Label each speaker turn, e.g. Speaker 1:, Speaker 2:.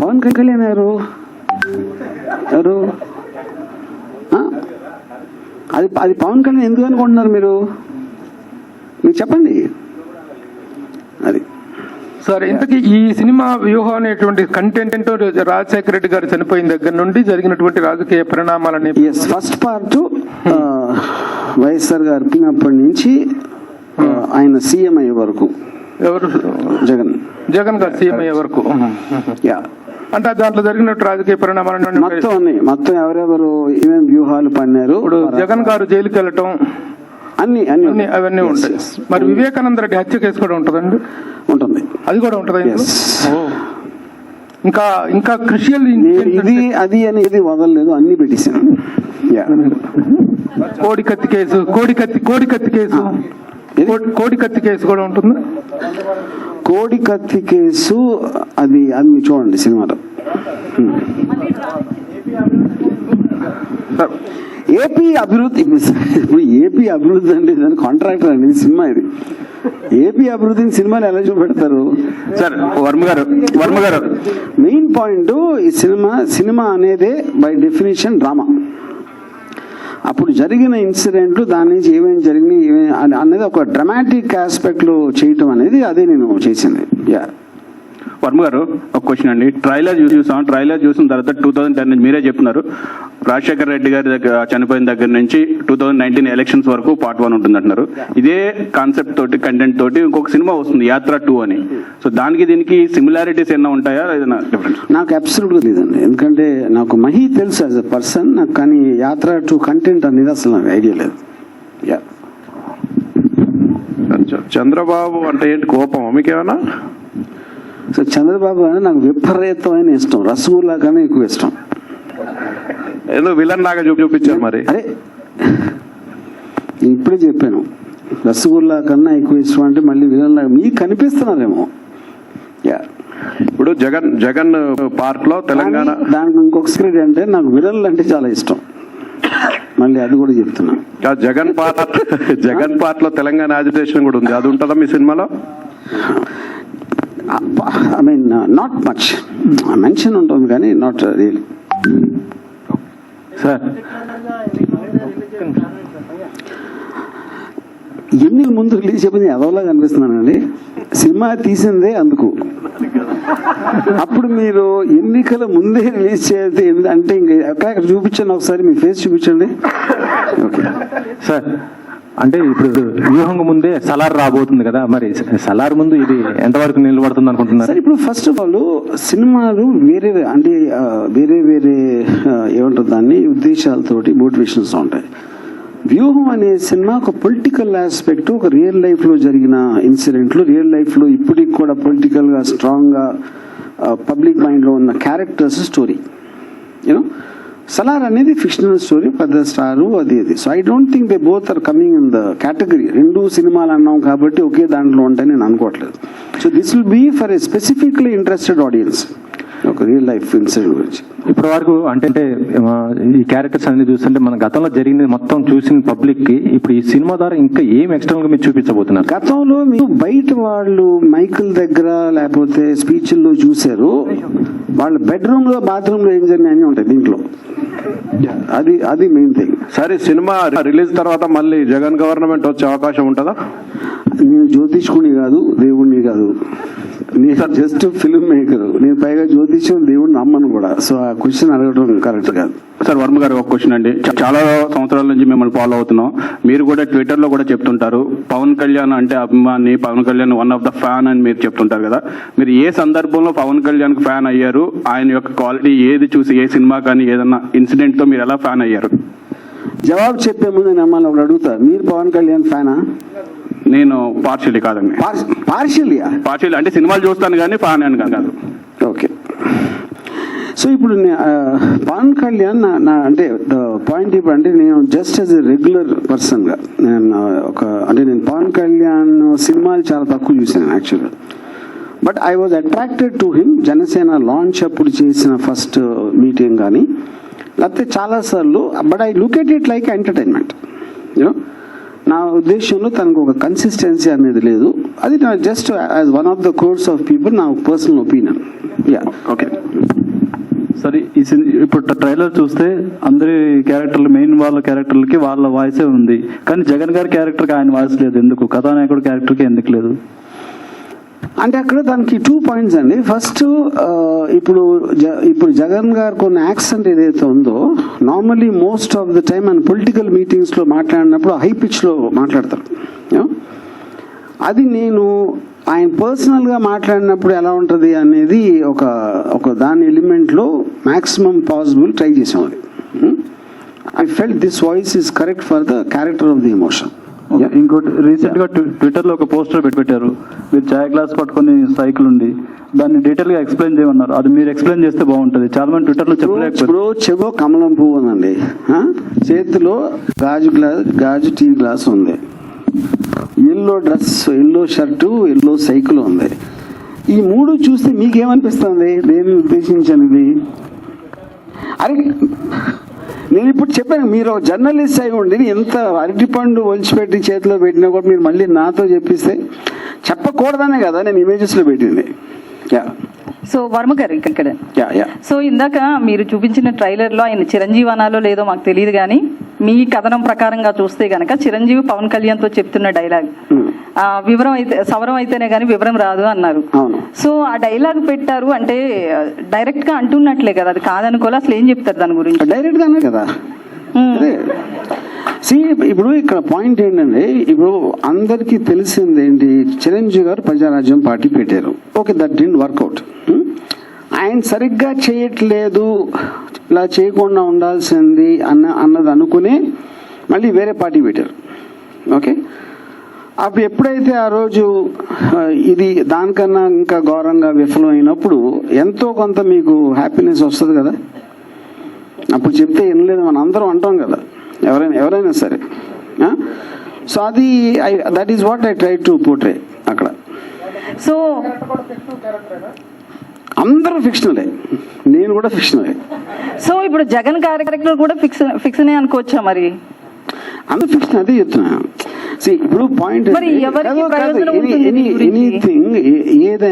Speaker 1: పవన్ కళ్యాణ్ ఎవరు? ఆ? అది అది పవన్ కళ్యాణ్ ఎందుకు అనుకుంటున్నారు మీరు? మీరు చెప్పండి. అది.
Speaker 2: సార్ ఇంతకీ ఈ సినిమా వ్యూహం అనేటువంటి కంటెంట్ రాజశేఖర రెడ్డి గారు చనిపోయిన దగ్గర నుండి జరిగినటువంటి రాజకీయ పరిణామాలని
Speaker 1: ఫస్ట్ పార్ట్ వైఎస్ఆర్ గారు పిన్నప్పటి నుంచి ఆయన సీఎం అయ్యే వరకు.
Speaker 2: ఎవరు?
Speaker 1: జగన్.
Speaker 2: జగన్ గారు సీఎం అయ్యే వరకు.
Speaker 1: యా.
Speaker 2: అంటే దాంట్లో జరిగినట్టు రాజకీయ పరిణామాలను
Speaker 1: మొత్తం అన్ని. మొత్తం ఎవరెవరు ఏమేమి వ్యూహాలు పన్నారు
Speaker 2: ఇప్పుడు జగన్ గారు జైలుకి వెళ్ళటం
Speaker 1: అన్ని
Speaker 2: అన్ని అవన్నీ ఉంటాయి. మరి వివేకానంద రెడ్డి హత్య కేసు కూడా ఉంటుందండి?
Speaker 1: ఉంటుంది.
Speaker 2: అది కూడా ఉంటుందా. ఇంకా ఇంకా క్రిషియల్
Speaker 1: ఇది అది అని ఇది వదలలేదు. అన్ని పెట్టేశాను. యా
Speaker 2: కోడి కత్తి కేసు కోడి కత్తి కోడి కత్తి కేసు.
Speaker 1: ఏది?
Speaker 2: కోడి- కత్తి కేసు కూడా ఉంటుంది?
Speaker 1: కోడి కత్తి కేసు అది అది మీరు చూడండి సినిమాలో.
Speaker 2: సార్
Speaker 1: ఏపీ అభివృద్ధి ఇప్పుడు ఏపీ అభివృద్ధి అంటే దాని కాంట్రాక్టర్ అండి సినిమా ఇది. ఏపీ అభివృద్ధిని సినిమాలు ఎలా చూపెడతారు?
Speaker 3: సార్ వర్మ గారు వర్మ గారు.
Speaker 1: మెయిన్ పాయింట్ ఈ సినిమా సినిమా అనేదే బై డెఫినేషన్ డ్రామా. అప్పుడు జరిగిన ఇన్సిడెంట్లు దాని నుంచి ఏమేమి జరిగినాయి ఏమేమి అనేది ఒక డ్రమాటిక్ ఆస్పెక్ట్లో చేయటం అనేది అదే నేను చేసింది. యా
Speaker 3: వర్మ గారు ఒక క్వశ్చన్ అండి. ట్రైలర్ చూసాం ట్రైలర్ చూసిన తర్వాత టూ థౌసండ్ టెన్ మీరే చెప్తున్నారు. రాజశేఖర రెడ్డి గారి దగ్గర చనిపోయిన దగ్గర నుంచి టూ థౌసండ్ నైన్టీన్ ఎలక్షన్స్ వరకు పార్ట్ వన్ ఉంటుంది అంటున్నారు. ఇదే కాన్సెప్ట్ తోటి కంటెంట్ తోటి ఇంకొక సినిమా వస్తుంది యాత్ర టూ అని. సో దానికి దీనికి సిమిలారిటీస్ ఏమైనా ఉంటాయా? ఏదైనా డిఫరెన్స్
Speaker 1: నాకు అబ్సల్యూట్గా లేదండి. ఎందుకంటే నాకు మహి తెలుసు యాజ్ అ పర్సన్ నాకు కానీ యాత్ర టు కంటెంట్ అనేది అసలు నాకు ఐడియా లేదు. యా
Speaker 4: చంద్రబాబు అంటే ఏంటి కోపం మీకేమన్నా?
Speaker 1: సో చంద్రబాబు అంటే నాకు విపరీతమైన ఇష్టం. రసగుల్లా కన్నా ఎక్కువ ఇష్టం.
Speaker 4: ఏదో విలన్ లాగా చూపి చూపించారు మరి.
Speaker 1: అరే ఇప్పుడే చెప్పాను. రసగుల్లా కన్నా ఎక్కువ ఇష్టం అంటే మళ్ళీ విలన్ లాగా మీకు కనిపిస్తున్నారేమో. యా.
Speaker 4: ఇప్పుడు జగన్ జగన్ పార్క్లో తెలంగాణ
Speaker 1: దానికి ఇంకొక స్క్రిప్ట్ అంటే నాకు విలన్లు అంటే చాలా ఇష్టం. మళ్ళీ అది కూడా చెప్తున్నా.
Speaker 4: జగన్ పార్ట్ జగన్ పార్ట్లో తెలంగాణ అజిటేషన్ కూడా ఉంది. అది ఉంటుందా మీ సినిమాలో?
Speaker 1: I mean not much mention ఉంటుంది కానీ నాట్ రియల్
Speaker 2: సార్
Speaker 1: ఎన్ని ముందు రిలీజ్ చెప్పింది ఎదవలా కనిపిస్తున్నానండి సినిమా తీసిందే అందుకు. అప్పుడు మీరు ఎన్నికల ముందే రిలీజ్ చేస్తే ఎందు- అంటే ఇంక ఎక్కడ చూపించండి ఒకసారి మీ ఫేస్ చూపించండి. ఓకే
Speaker 5: సార్ అంటే ఇప్పుడు వ్యూహం ముందే సలార్ రాబోతుంది కదా మరి సలార్ ముందు ఇది ఎంతవరకు నిలబడుతుంది అనుకుంటున్నారు?
Speaker 1: ఇప్పుడు ఫస్ట్ ఆఫ్ ఆల్ సినిమాలు వేరే అంటే వేరే వేరే ఏమంటారు దాన్ని ఉద్దేశాలతోటి మోటివేషన్స్ ఉంటాయి. వ్యూహం అనే సినిమా ఒక పొలిటికల్ ఆస్పెక్ట్ ఒక రియల్ లైఫ్లో జరిగిన ఇన్సిడెంట్లు రియల్ లైఫ్లో ఇప్పటికి కూడా పొలిటికల్గా స్ట్రాంగ్గా పబ్లిక్ మైండ్లో ఉన్న క్యారెక్టర్స్ స్టోరీ యూనో సలార్ అనేది ఫిక్షనల్ స్టోరీ పెద్ద స్టారు అది అది so I don't think they both are coming in the category రెండు సినిమాలు అన్నాం కాబట్టి ఒకే దాంట్లో ఉంటాయని నేను అనుకోవట్లేదు so this will be for a specifically interested audience ఒక రియల్ లైఫ్ ఇన్సిడెంట్ గురించి.
Speaker 5: ఇప్పటి వరకు అంటే ఈ క్యారెక్టర్స్ అన్ని చూస్తుంటే మన గతంలో జరిగింది మొత్తం చూసిన పబ్లిక్కి ఇప్పుడు ఈ సినిమా ద్వారా ఇంకా ఏం ఎక్స్టర్నల్గా మీరు చూపించబోతున్నారు?
Speaker 1: గతంలో మీరు బయట వాళ్ళు మైకుల దగ్గర లేకపోతే స్పీచ్ల్లో చూశారు. వాళ్ళ బెడ్రూమ్లో బాత్రూమ్లో ఏం జరిగినాయని ఉంటాయి దీంట్లో. అది అది మెయిన్ థింగ్
Speaker 4: సరే సినిమా రిలీజ్ తర్వాత మళ్ళీ జగన్ గవర్నమెంట్ వచ్చే అవకాశం ఉంటుందా?
Speaker 1: నేను జ్యోతిష్కుని కాదు దేవుణ్ణి కాదు. నేను జస్ట్ ఫిల్మ్ మేకర్ నేను పైగా జ్యోతిష్యం దేవుడిని నమ్మను కూడా. సో ఆ క్వశ్చన్ అడగడం కరెక్ట్ కాదు.
Speaker 3: సార్ వర్మ గారు ఒక క్వశ్చన్ అండి. చాలా సంవత్సరాల నుంచి మిమ్మల్ని ఫాలో అవుతున్నాం. మీరు కూడా ట్విట్టర్లో కూడా చెప్తుంటారు. పవన్ కళ్యాణ్ అంటే అభిమాని Pawan Kalyan one of the fan అని మీరు చెప్తుంటారు కదా. మీరు ఏ సందర్భంలో పవన్ కళ్యాణ్ ఫ్యాన్ అయ్యారు? ఆయన యొక్క క్వాలిటీ ఏది చూసి ఏ సినిమా కానీ ఏదన్నా ఇన్సిడెంట్తో మీరు ఎలా ఫ్యాన్ అయ్యారు?
Speaker 1: జవాబు చెప్పే ముందు నేను అమ్మాయిని ఒకటి అడుగుతా. మీరు పవన్ కళ్యాణ్ ఫ్యానా
Speaker 3: నేను పార్షియలీ కాదండి.
Speaker 1: పార్షియలియా
Speaker 3: పార్షియల్ అంటే సినిమాలు చూస్తాను కానీ ఫ్యాన్ అని కాదు.
Speaker 1: ఓకే. సో ఇప్పుడు పవన్ కళ్యాణ్ నా- నా అంటే పాయింట్ ఇప్పుడు అంటే నేను జస్ట్ యాజ్ ఎ రెగ్యులర్ పర్సన్గా నేను ఒక అంటే నేను పవన్ కళ్యాణ్ సినిమాలు చాలా తక్కువ చూశాను యాక్చువల్గా but I was attracted to him Janasena launch అప్పుడు చేసిన ఫస్ట్ మీటింగ్ కానీ లేకపోతే చాలాసార్లు but I look at it like entertainment you know నా ఉద్దేశంలో తనకు ఒక కన్సిస్టెన్సీ అనేది లేదు. అది నా just as one of the course of people నా పర్సనల్ ఒపీనియన్ యా
Speaker 3: ఓకే
Speaker 6: సరే ఈ ఇప్పుడు ట్రైలర్ చూస్తే అందరి క్యారెక్టర్లు మెయిన్ వాళ్ళ క్యారెక్టర్లకి వాళ్ళ వాయిసే ఉంది. కానీ జగన్ గారి క్యారెక్టర్కి ఆయన వాయిస్ లేదు. ఎందుకు? కథానాయకుడు క్యారెక్టర్కి ఎందుకు లేదు?
Speaker 1: అంటే అక్కడ దానికి టూ పాయింట్స్ అండి. ఫస్ట్ ఇప్పుడు ఇప్పుడు జగన్ గారు కొన్ని యాక్సెంట్ ఏదైతే ఉందో normally most of the time ఆయన పొలిటికల్ మీటింగ్స్లో మాట్లాడినప్పుడు హై పిచ్లో మాట్లాడతారు? అది నేను ఆయన పర్సనల్గా మాట్లాడినప్పుడు ఎలా ఉంటది అనేది ఒక ఒక దాని ఎలిమెంట్లో మాక్సిమం పాసిబుల్ ట్రై చేసాం అది I felt this voice is correct for the character of the emotion
Speaker 6: ఇంకోటి రీసెంట్గా ట్వి- ట్విట్టర్లో ఒక పోస్టర్ పెట్టి పెట్టారు మీరు చాయ్ గ్లాస్ పట్టుకొని సైకిల్ ఉంది దాన్ని డీటెయిల్గా ఎక్స్ప్లెయిన్ చేయమన్నారు. అది మీరు ఎక్స్ప్లెయిన్ చేస్తే బాగుంటది. చాలా మంది ట్విట్టర్లో
Speaker 1: ఇప్పుడు చెవో కమలం పువ్వు ఉందండి ఆ? చేతిలో గాజు గ్లాస్ గాజు టీ గ్లాస్ ఉంది. Yellow dress yellow shirt yellow cycle ఉంది. ఈ మూడు చూస్తే మీకేమనిపిస్తుంది? దేని ఉద్దేశించనిది? అరే నేను ఇప్పుడు చెప్పాను మీరు జర్నలిస్ట్ అయి ఉండి ఎంత అరటిపండు ఒలిచిపెట్టి చేతిలో పెట్టినా కూడా మీరు మళ్ళీ నాతో చెప్పిస్తే చెప్పకూడదనే కదా నేను ఇమేజెస్లో పెట్టింది. యా
Speaker 7: సో వర్మ గారు ఇక్కడ. సో ఇందాక మీరు చూపించిన ట్రైలర్లో ఆయన చిరంజీవి అనాలో లేదో మాకు తెలియదు కానీ మీ కథనం ప్రకారంగా చూస్తే గనక చిరంజీవి పవన్ కళ్యాణ్తో చెప్తున్న డైలాగ్ వివరం అయితే సవరం అయితేనే కానీ వివరం రాదు అన్నారు. సో ఆ డైలాగ్ పెట్టారు అంటే డైరెక్ట్గా అంటున్నట్లే కదా అది కాదనుకోలే అసలు ఏం చెప్తారు దాని గురించి?
Speaker 1: డైరెక్ట్ గానే కదా. సి ఇప్పుడు ఇక్కడ పాయింట్ ఏంటంటే ఇప్పుడు అందరికీ తెలిసింది ఏంటి చిరంజీవి గారు ప్రజారాజ్యం పార్టీ పెట్టారు. Okay that didn't work out ఆయన సరిగ్గా చేయట్లేదు ఇలా చేయకుండా ఉండాల్సింది అన్న అన్నది అనుకుని మళ్ళీ వేరే పార్టీ పెట్టారు. ఓకే? అప్పుడు ఎప్పుడైతే ఆ రోజు ఇది దానికన్నా ఇంకా ఘోరంగా విఫలమైనప్పుడు ఎంతో కొంత మీకు హ్యాపీనెస్ వస్తుంది కదా? అప్పుడు చెప్తే వినలేదు మనం అందరం అంటాం కదా. ఎవరైనా ఎవరైనా సరే. సో అది I that is what I try to portray అక్కడ.
Speaker 7: సో
Speaker 1: అందరూ ఫిక్షనలే నేను కూడా ఫిక్షనలే
Speaker 7: సో ఇప్పుడు జగన్ క్యారెక్టర్ కూడా ఫిక్స్ ఫిక్స్ అనుకోవచ్చా మరి?
Speaker 1: అందరూ ఫిక్షన్ అదే చెప్తున్నా. See, ఇప్పుడు పాయింట్? ఎనీథింగ్ ఏదైనా